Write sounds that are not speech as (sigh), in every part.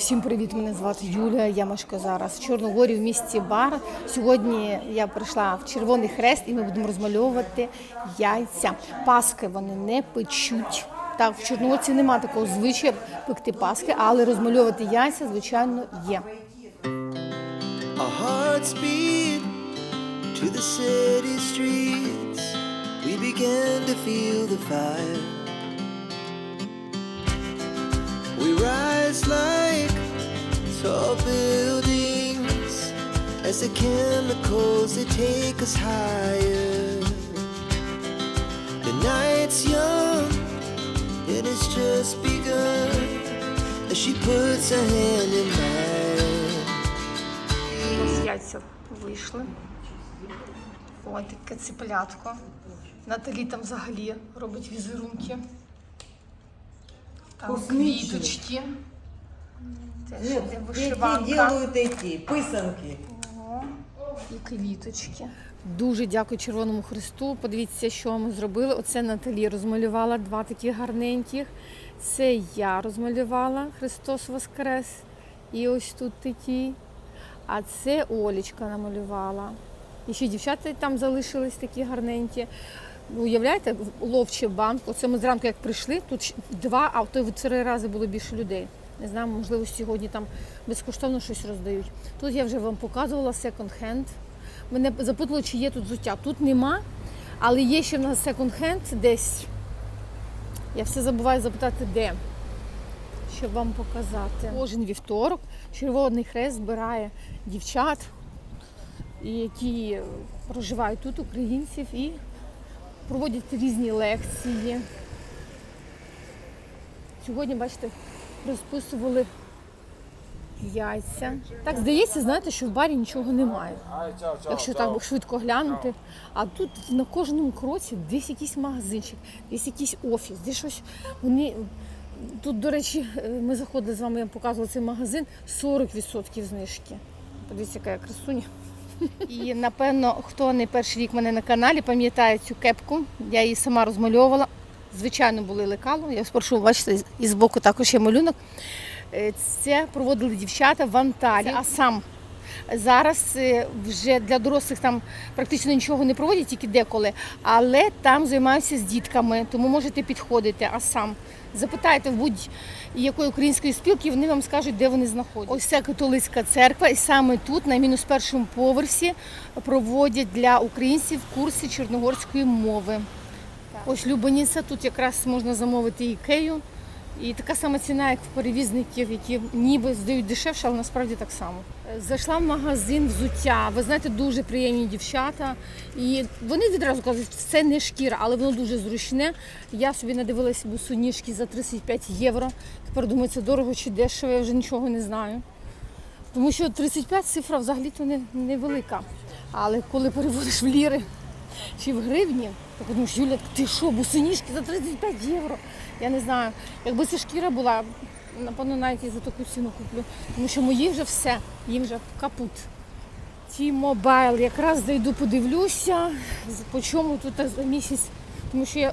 Всім привіт! Мене звати Юлія Ямашко зараз в Чорногорі в місті Бар. Сьогодні я прийшла в Червоний Хрест і ми будемо розмальовувати яйця. Паски вони не печуть. Так, в Чорногорці немає такого звичаю пекти паски, але розмальовувати яйця, звичайно, є. We rise like tall buildings as the chemicals they take us higher. The night's young, it has just begun as she puts her hand in mine. Яйця вийшли. Ось таке цеплятко. Наталі там взагалі робить візерунки. Там квіточки. Нет, іде делают эти писанки. І квіточки. Дуже дякую Червоному Христу. Подивіться, що ми зробили. Оце Наталі розмалювала два такі гарненьких. Це я розмалювала Христос Воскрес. І ось тут такі. А це Олічка намалювала. І ще дівчата там залишились такі гарненькі. Уявляєте, ловче банк. Оце ми зранку як прийшли, тут два, а то в три рази було більше людей. Не знаю, можливо, сьогодні там безкоштовно щось роздають. Тут я вже вам показувала секонд-хенд. Мене запитали, чи є тут взуття. Тут нема, але є ще в нас секонд-хенд десь. Я все забуваю запитати, де, щоб вам показати. Кожен вівторок Червоний Хрест збирає дівчат, які проживають тут, українців, і проводять різні лекції. Сьогодні, бачите, розписували яйця. Так здається, знаєте, що в барі нічого немає. Якщо так швидко глянути. А тут на кожному кроці десь якийсь магазинчик, десь якийсь офіс, десь щось. Вони тут, до речі, ми заходили з вами, я показувала цей магазин, 40% знижки. Подивіться, яка я красуня. І напевно, хто не перший рік мене на каналі, пам'ятає цю кепку. Я її сама розмальовувала. Звичайно, були лекало. Я спершу, бачите, і з боку також є малюнок. Е, Це проводили дівчата в Анталії, а сам зараз е, вже для дорослих там практично нічого не проводять, тільки деколи, але там займаються з дітками, тому можете підходити. А сам запитайте в будь-якої української спілки, вони вам скажуть, де вони знаходяться. Ось це католицька церква, і саме тут, на мінус першому поверсі, проводять для українців курси чорногорської мови. Ось Любаніса, тут якраз можна замовити ікею. І така сама ціна, як в перевізників, які ніби здають дешевше, але насправді так само. Е, Зайшла в магазин взуття. Ви знаєте, дуже приємні дівчата. І вони відразу кажуть, що це не шкіра, але воно дуже зручне. Я собі надивилася босоніжки за 35 євро. Тепер думаю, це дорого чи дешево, я вже нічого не знаю. Тому що 35 цифра взагалі-то не, невелика. Але коли переводиш в ліри чи в гривні, так що Юля, ти що, бусиніжки за 35 євро? Я не знаю. Якби це шкіра була, напевно, навіть і за таку ціну куплю. Тому що мої вже все, їм вже капут. T-Mobile, якраз зайду, подивлюся, по чому тут за місяць, тому що я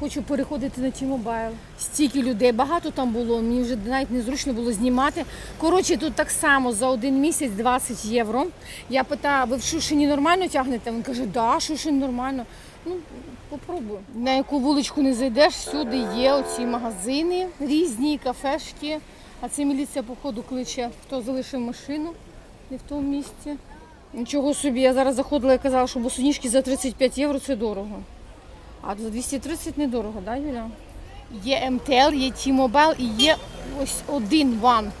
хочу переходити на T-Mobile. Стільки людей, багато там було, мені вже навіть незручно було знімати. Коротше, тут так само за один місяць 20 євро. Я питаю, ви в Шушині нормально тягнете? Він каже, да, Шушин нормально. Ну, попробую. На яку вуличку не зайдеш, всюди є оці магазини, різні кафешки. А це міліція, походу, кличе, хто залишив машину не в тому місці. Нічого собі, я зараз заходила і казала, що босоніжки за 35 євро це дорого. А за 230 недорого, так, да, Юля? Є МТЛ, є T-Mobile і є ось один ван.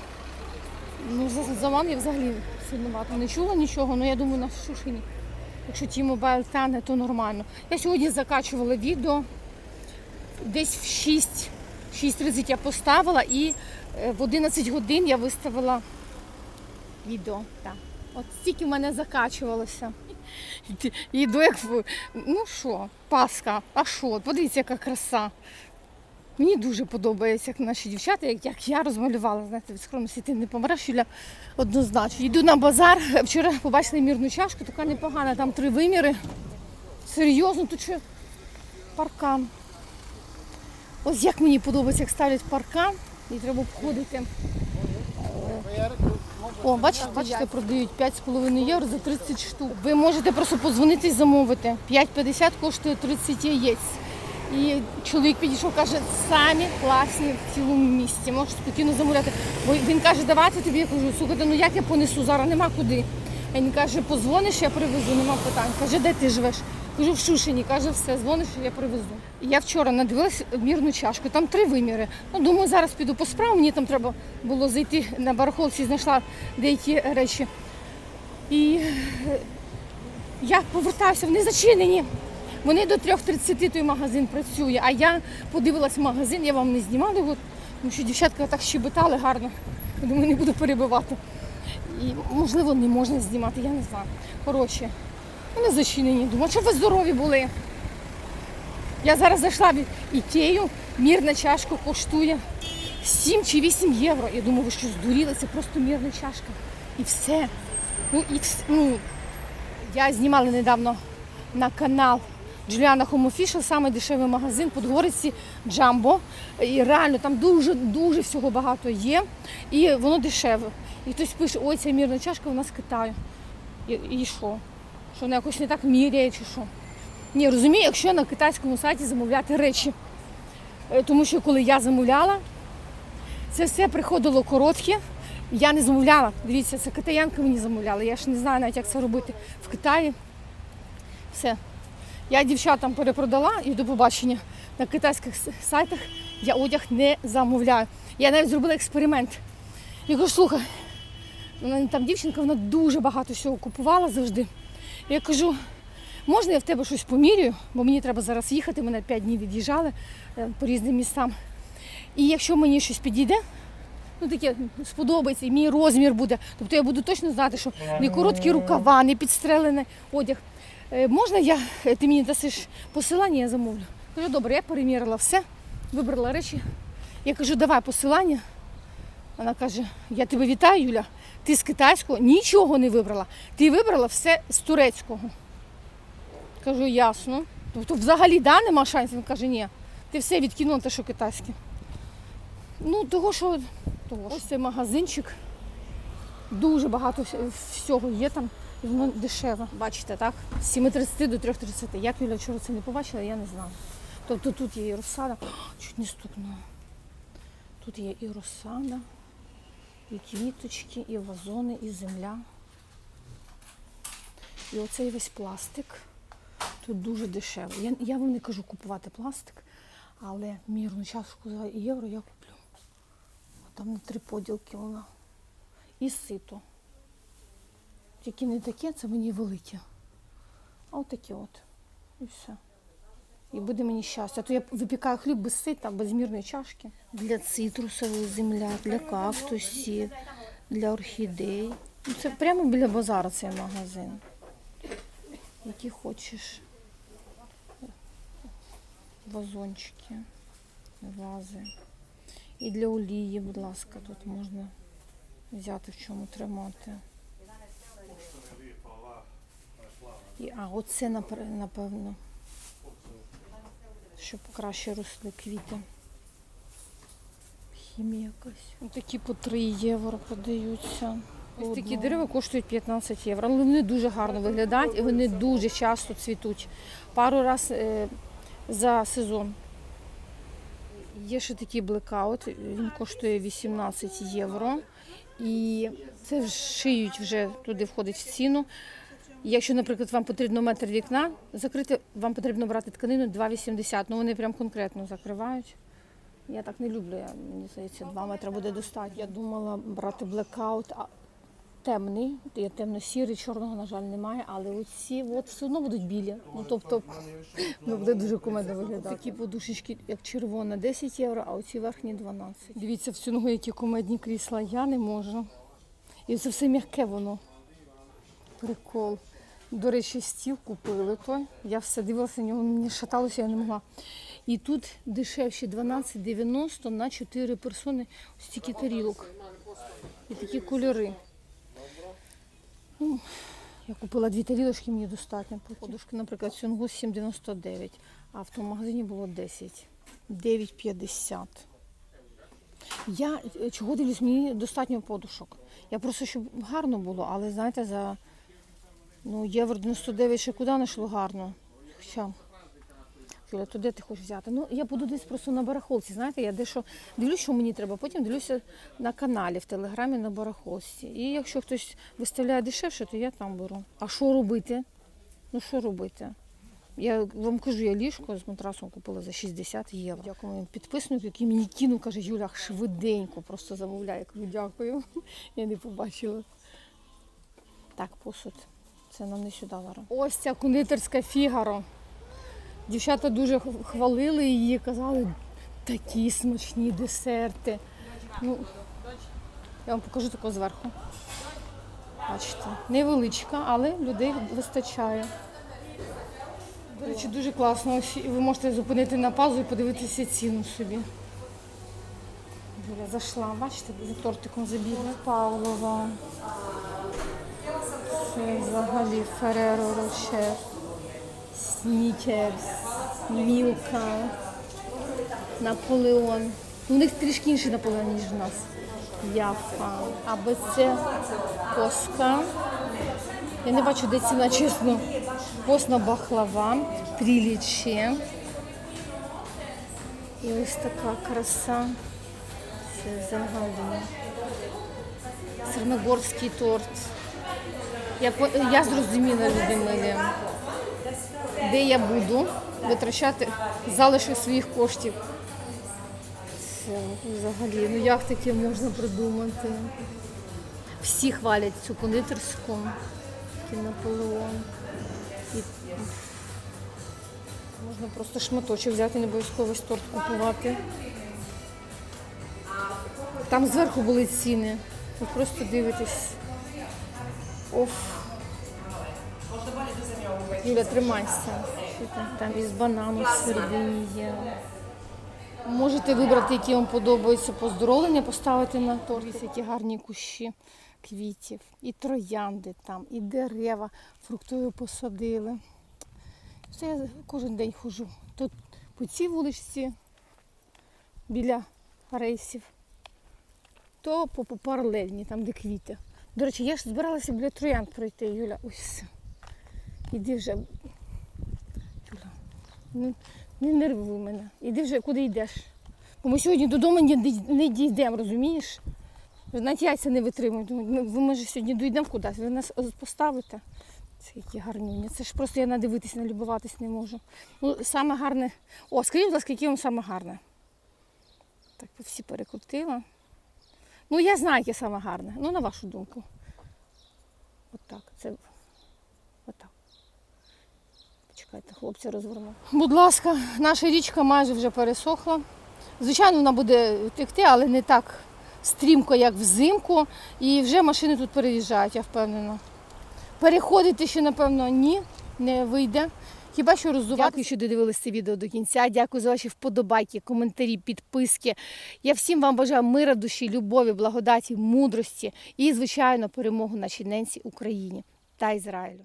Ну, за, за ван я взагалі сильно багато не чула нічого, але я думаю, на Шушині. Якщо T-Mobile тане, то нормально. Я сьогодні закачувала відео. Десь в 6, 6.30 я поставила і е, в 11 годин я виставила відео. Так. От стільки в мене закачувалося. Йду як. Ну що, Пасха, а що? Подивіться, яка краса. Мені дуже подобається, як наші дівчата, як, як я розмалювала. Знаєте, від скромності ти не помреш, Юля, однозначно. Йду на базар. Вчора побачила мірну чашку, така непогана, там три виміри. Серйозно, тут що паркан. Ось як мені подобається, як ставлять паркан, і треба обходити О, бачите, бачите, продають 5,5 євро за 30 штук. Ви можете просто подзвонити і замовити. 5,50 коштує 30 яєць. І чоловік підійшов, каже, самі класні в цілому місті. Можеш спокійно замовляти. Бо він каже, давайте тобі я кажу, слухайте, ну як я понесу, зараз нема куди. А він каже, позвониш, я привезу, нема питань. Каже, де ти живеш? Кажу, в Шушині. Каже, все, дзвониш, я привезу. Я вчора надивилась мірну чашку, там три виміри. Ну, думаю, зараз піду по справу, мені там треба було зайти на барахолці, знайшла деякі речі. І е, я повертаюся, вони зачинені. Вони до 3.30 той магазин працює, а я подивилась магазин, я вам не знімала його, тому що дівчатка так щебетали гарно. Думаю, не буду перебивати. І, можливо, не можна знімати, я не знаю. Коротше, вони зачинені. Думаю, що ви здорові були. Я зараз зайшла в Ікею, мірна чашка коштує 7 чи 8 євро. Я думаю, ви що здуріли, це просто мірна чашка. І все. Ну, і вс- ну, я знімала недавно на канал Джуліана Хомофішел, саме дешевий магазин Подгориці Джамбо. І реально там дуже дуже всього багато є. І воно дешеве. І хтось пише, ой, ця мірна чашка вона з Китаю. І, і що? Що вона якось не так міряє чи що? Ні, розумію, якщо на китайському сайті замовляти речі. Е, Тому що коли я замовляла, це все приходило коротке. Я не замовляла. Дивіться, це китаянка мені замовляла. Я ж не знаю навіть, як це робити в Китаї. Все. Я дівчатам перепродала і до побачення. На китайських сайтах я одяг не замовляю. Я навіть зробила експеримент. Я кажу, слухай, там дівчинка, вона дуже багато всього купувала завжди. Я кажу, можна я в тебе щось поміряю, бо мені треба зараз їхати, мене 5 днів від'їжджали е, по різним містам. І якщо мені щось підійде, ну таке сподобається, і мій розмір буде. Тобто я буду точно знати, що не короткі рукава, не підстрелений одяг. Е, Можна я, е, ти мені дасиш посилання, я замовлю. Кажу, добре, я перемірила все, вибрала речі. Я кажу, давай посилання. Вона каже, я тебе вітаю, Юля. Ти з китайського нічого не вибрала. Ти вибрала все з турецького. Кажу, ясно. Тобто взагалі да, нема шансів. Він каже, ні. Ти все відкинула те, що китайське. Ну, того, що того. Ось цей магазинчик. Дуже багато всього є там, і воно дешеве. Бачите, так? З 7.30 до 3.30. Як Юля вчора це не побачила, я не знаю. Тобто тут є і розсада. Чуть не стукнула. Тут є і розсада, і квіточки, і вазони, і земля. І оцей весь пластик. Тут дуже дешево. Я, я вам не кажу купувати пластик, але мірну чашку за євро я куплю. Там на три поділки вона. І сито. Тільки не таке, це мені велике. А отаке от. І все. І буде мені щастя. То я випікаю хліб без сита, без мірної чашки. Для цитрусової земля, для кактусів, для орхідей. Ну, Це прямо біля базару цей магазин. Які хочеш. Вазончики, вази. І для олії, будь ласка, тут можна взяти в чому тримати. І, а, оце напевно щоб краще росли квіти. Хімія якась. Ось такі по 3 євро продаються. Ось такі дерева коштують 15 євро. Але вони дуже гарно виглядають і вони дуже часто цвітуть. Пару разів е, за сезон. Є ще такий блекаут, він коштує 18 євро. І це шиють вже туди входить в ціну. Якщо, наприклад, вам потрібно метр вікна закрити, вам потрібно брати тканину 2,80. Ну вони прям конкретно закривають. Я так не люблю. Я, мені здається, 2 метри буде достатньо. Я думала брати блекаут, а темний, є темно-сірий, чорного, на жаль, немає, але оці от все одно будуть білі. Ну тобто ну, буде дуже кумедно виглядати. Такі подушечки, як червона, 10 євро, а оці верхні 12. Дивіться, в цю які кумедні крісла. Я не можу. І це все м'яке воно. Прикол. До речі, стіл купили той. Я все дивилася нього, мені шаталося, я не могла. І тут дешевші 12,90 на 4 персони ось стільки тарілок. І такі кольори. Ну, я купила дві тарілочки, мені достатньо. Подушки, наприклад, Сюнгус 7,99, а в тому магазині було 10. 9,50. Я е, чого дивлюсь, мені достатньо подушок. Я просто щоб гарно було, але знаєте, за ну, євро 99 ще куди знайшло гарно. Хоча. Юля, то де ти хочеш взяти? Ну, я буду десь просто на барахолці. Знаєте, я дещо дивлюсь, що мені треба, потім дивлюся на каналі в Телеграмі на барахолці. І якщо хтось виставляє дешевше, то я там беру. А що робити? Ну що робити? Я вам кажу, я ліжко з матрасом купила за 60 євро. Дякую моїм підписнику, який мені кинув, каже, Юля, швиденько просто замовляє. Я кажу, дякую. (laughs) Я не побачила. Так, посуд. Це нам не сюди Лара. Ось ця кондитерська фігаро. Дівчата дуже хвалили її, казали, такі смачні десерти. Ну, я вам покажу тако зверху. Бачите, невеличка, але людей вистачає. До речі, дуже класно. Ви можете зупинити на паузу і подивитися ціну собі. Юля зайшла, бачите, за тортиком забігла. Павлова. Це взагалі Фереро Рошер. Снікерс, Мілка, Наполеон. Ну, У них трішки інший Наполеон, ніж у нас. Яфа, АБЦ, Коска. Я не бачу, де ціна, чесно. Постна бахлава, приліче. І ось така краса. Це взагалі. Сирногорський торт. Я, я зрозуміла, люди милі, де я буду витрачати залишок своїх коштів. Це взагалі, ну як таке можна придумати? Всі хвалять цю кондитерську, такий Наполеон. І можна просто шматочок взяти, не обов'язково торт купувати. Там зверху були ціни. Ви просто дивитесь. Оф. Юля, тримайся. Там? Із банану всередині є. Можете вибрати, які вам подобаються поздоровлення, поставити на торт. Які гарні кущі квітів, і троянди там, і дерева фруктові посадили. Це я кожен день ходжу. Тут по цій вуличці біля рейсів, то по, паралельній, там де квіти. До речі, я ж збиралася біля троянд пройти, Юля. Ось. Іди вже. Юля, не, не нервуй мене. Іди вже куди йдеш. Бо ми сьогодні додому не, не дійдемо, розумієш? Навіть яйця не витримують. Ви може сьогодні дійдемо кудись, ви нас поставите. Це які гарні. Це ж просто я надивитись, налюбуватись не можу. Ну, саме гарне. О, скажіть, будь ласка, яке вам саме гарне? Так, всі перекрутила. Ну, я знаю, яке саме гарне. Ну, на вашу думку. Отак. Це отак. Почекайте, хлопця розвернув. Будь ласка, наша річка майже вже пересохла. Звичайно, вона буде текти, але не так стрімко, як взимку. І вже машини тут переїжджають, я впевнена. Переходити ще, напевно, ні, не вийде. Хіба що роздувати. Дякую, що додивилися це відео до кінця. Дякую за ваші вподобайки, коментарі, підписки. Я всім вам бажаю мира душі, любові, благодаті, мудрості і, звичайно, перемогу нашій ненці Україні та Ізраїлю.